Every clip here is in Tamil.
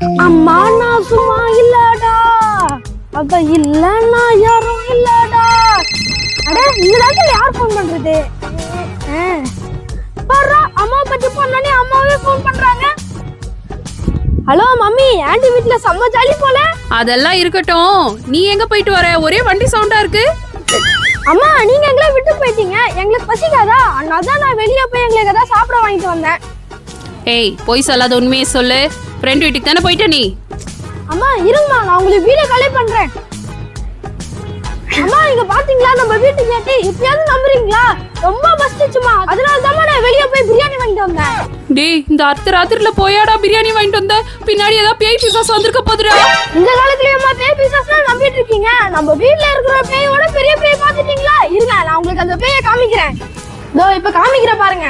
அம்மா நான் சும்மா இல்லடா. அவ இல்லன்னா யாரும் இல்லடா. அட இந்த நேரத்துல யார் ஃபோன் பண்றது? பாரு அம்மா பத்தி பண்ணனே அம்மாவே ஃபோன் பண்றாங்க. ஹலோ மம்மி ஆண்டி வீட்ல செம்ம ஜாலி போல? அதெல்லாம் இருக்கட்டும். நீ எங்க போயிட்டு வர? ஒரே வண்டி சவுண்டா இருக்கு. அம்மா நீங்க எங்களை விட்டு போயிட்டீங்க. எங்களுக்கு பசிக்காதா? அதனால தான் நான் வெளியே போய் எங்களுக்கு ஏதாவது சாப்பிட வாங்கிட்டு வந்தேன். ஏய் போய் சொல்லாத உண்மையை சொல்லு. ஃப்ரெண்ட் வீட்டுக்கு தானே போயிட்ட நீ? அம்மா இருங்கம்மா நான் உங்களுக்கு வீடியோ காலே பண்றேன். அம்மா இங்க பாத்தீங்களா? நம்ம வீட்டு கேட்டு இப்பயாவது நம்புறீங்களா? ரொம்ப பசிச்சுமா. அதனால தான் நான் வெளியே போய் பிரியாணி வாங்கிட்டு வந்தேன். டேய் இந்த அர்த்த ராத்திரில போயாடா பிரியாணி வாங்கிட்டு வந்த? பின்னாடி ஏதாவது பேய் பிசாஸ் வந்திருக்க போதுடா. இந்த காலத்துலயுமா பேய் பிசாஸ்லாம் நம்பிட்டு இருக்கீங்க. நம்ம வீட்ல இருக்கிற பேயோட பெரிய பேய் பாத்துட்டீங்களா இருங்க நான் உங்களுக்கு அந்த பேயை காமிக்கிறேன். இதோ இப்ப காமிக்கிறேன் பாருங்க.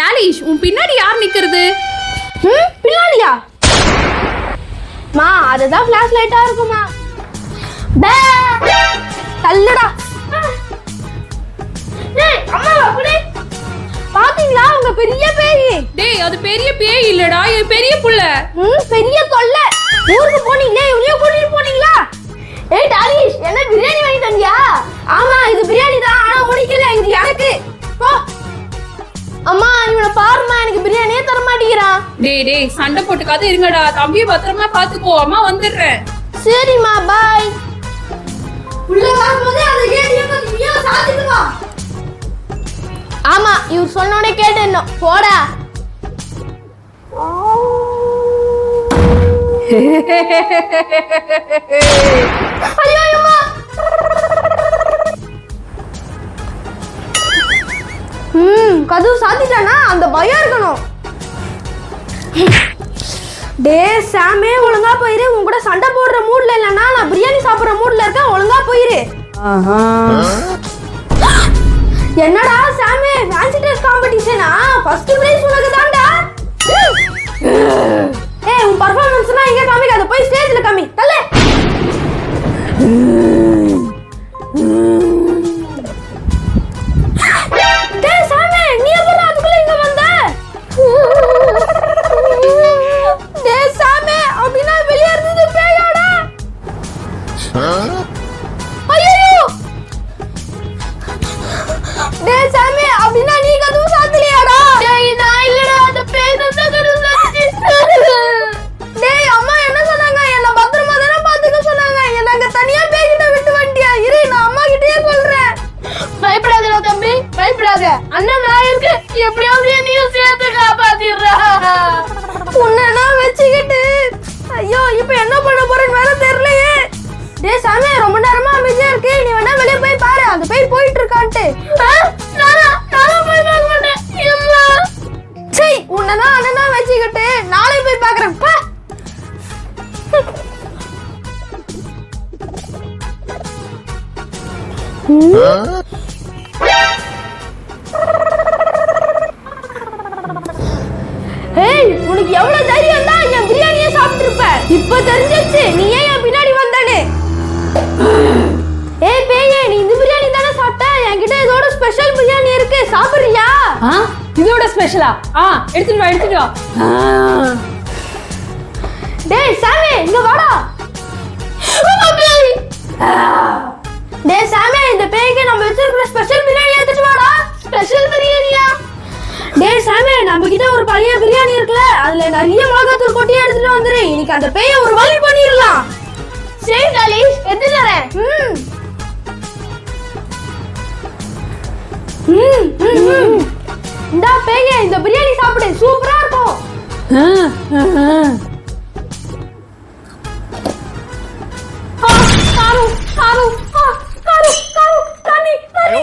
டாலிஷ் உன் பின்னாடி யார் நிக்கிறது? அதுதான் ஃபிளாஷ் லைட்டா இருக்குமா தள்ளுடா. பாத்தீங்களா உங்க பெரிய பேய்? டேய் அது பெரிய பேய் இல்லடா இது பெரிய புள்ள. ம் பெரிய தொல்லை. ஊருக்கு போனீங்களே இவனையும் கூட்டிட்டு போனீங்களா? ஏய் டாலிஷ் என்ன பிரியாணி வாங்கிட்டு வந்தியா? ஆமா இது பிரியாணி தான் ஆனா முடிக்கல இது எனக்கு டேய் டேய் சண்டை போட்டுக்காத இருங்கடா. தம்பியை பத்திரமா பாத்துக்கோ. அம்மா வந்துடுறேன். சரிம்மா பாய் உள்ள வரும்போது அந்த கேட்டியும் கொஞ்சம் சாத்திட்டு வா. ஆமா இவர் சொன்னோடனே கேட்டு போடா. ஐயோ அம்மா ம் கதவு சாத்திட்டானா? அந்த பயம் இருக்கணும். டே சாமே ஒழுங்கா போயிரு. உன் கூட சண்டை போடுற மூட்ல இல்லனா நான் பிரியாணி சாப்பிடுற மூட்ல இருக்கேன். ஒழுங்கா போயிரு. என்னடா சாமே ஃபேன்சி ட்ரெஸ் காம்படிஷனா ஃபர்ஸ்ட் பிரைஸ் உனக்கு தான்டா ஏய் உன் பர்ஃபார்மன்ஸ்னா இங்க காமிக்காத. போய் ஸ்டேஜ்ல காமி. தள்ளு. காப்பாத்திடுறா வச்சுக்கிட்டு. ஐயோ இப்போ என்ன பண்ண போறேன்னு வேற தெரியலையே. டேய் சாமி ரொம்ப நேரமா அமைதியா இருக்கு. நீ வேணா வெளிய போய் பாரு. அந்த போய் போயிட்டு இருக்கான்ட்டு. சரி உன்னதான் அண்ணனா வச்சுக்கிட்டு நாளை போய் பாக்குறேன். பா. ஏய் உனக்கு எவ்வளவு தைரியம் தான் என் பிரியாணியை சாப்பிட்டு இருப்ப இப்ப தெரிஞ்சிச்சு நீ ஏன் என் பின்னாடி வந்தானே ஏய் பேயே நீ இந்த பிரியாணி தானே சாப்பிட்ட? என்கிட்ட இதோட ஸ்பெஷல் பிரியாணி இருக்கு. சாப்பிடுறியா? இதோட ஸ்பெஷலா ஆ? எடுத்துட்டு வா எடுத்துட்டு வா. டேய் சாமி இங்க வாடா. டேய் சாமி இந்த பேய்க்கு நம்ம வச்சிருக்கிற ஸ்பெஷல் பிரியாணி எடுத்துட்டு வாடா. ஸ்பெஷல் பிரியாணியா? டேய் சாமி நம்ம கிட்ட அதுல நிறைய மிளகாத்தூள் கொட்டி எடுத்துட்டு வந்துரு. இன்னைக்கு அந்த பேயை ஒரு வழி பண்ணிடலாம். சரி காலிஷ் எடுத்து தரேன் ம். இந்த பேய இந்த பிரியாணி சாப்பிடு. சூப்பரா இருக்கும். காரு காரு தண்ணி தண்ணி.